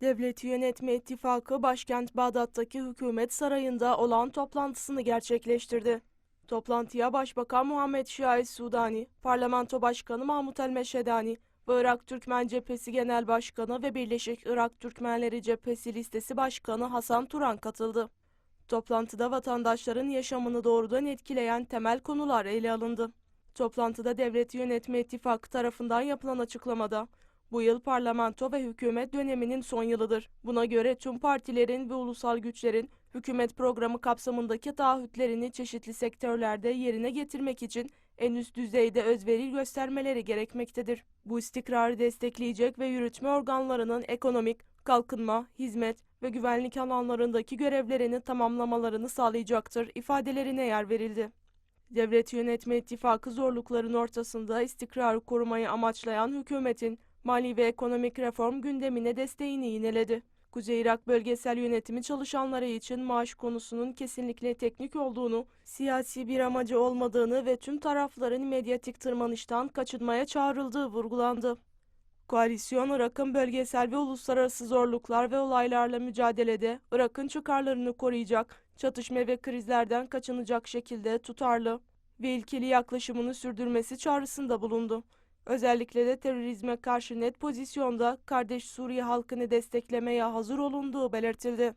Devleti Yönetme İttifakı başkent Bağdat'taki hükümet sarayında olan toplantısını gerçekleştirdi. Toplantıya Başbakan Muhammed Şiait Sudani, Parlamento Başkanı Mahmut El Meşedani Irak Türkmen Cephesi Genel Başkanı ve Birleşik Irak Türkmenleri Cephesi Listesi Başkanı Hasan Turan katıldı. Toplantıda vatandaşların yaşamını doğrudan etkileyen temel konular ele alındı. Toplantıda Devleti Yönetme İttifakı tarafından yapılan açıklamada, bu yıl parlamento ve hükümet döneminin son yılıdır. Buna göre tüm partilerin ve ulusal güçlerin hükümet programı kapsamındaki taahhütlerini çeşitli sektörlerde yerine getirmek için en üst düzeyde özveri göstermeleri gerekmektedir. Bu istikrarı destekleyecek ve yürütme organlarının ekonomik, kalkınma, hizmet ve güvenlik alanlarındaki görevlerini tamamlamalarını sağlayacaktır ifadelerine yer verildi. Devlet Yönetme İttifakı zorlukların ortasında istikrarı korumayı amaçlayan hükümetin mali ve ekonomik reform gündemine desteğini yineledi. Kuzey Irak bölgesel yönetimi çalışanları için maaş konusunun kesinlikle teknik olduğunu, siyasi bir amacı olmadığını ve tüm tarafların medyatik tırmanıştan kaçınmaya çağrıldığı vurgulandı. Koalisyon Irak'ın bölgesel ve uluslararası zorluklar ve olaylarla mücadelede Irak'ın çıkarlarını koruyacak, çatışma ve krizlerden kaçınacak şekilde tutarlı ve ilkeli yaklaşımını sürdürmesi çağrısında bulundu. Özellikle de terörizme karşı net pozisyonda kardeş Suriye halkını desteklemeye hazır olunduğu belirtildi.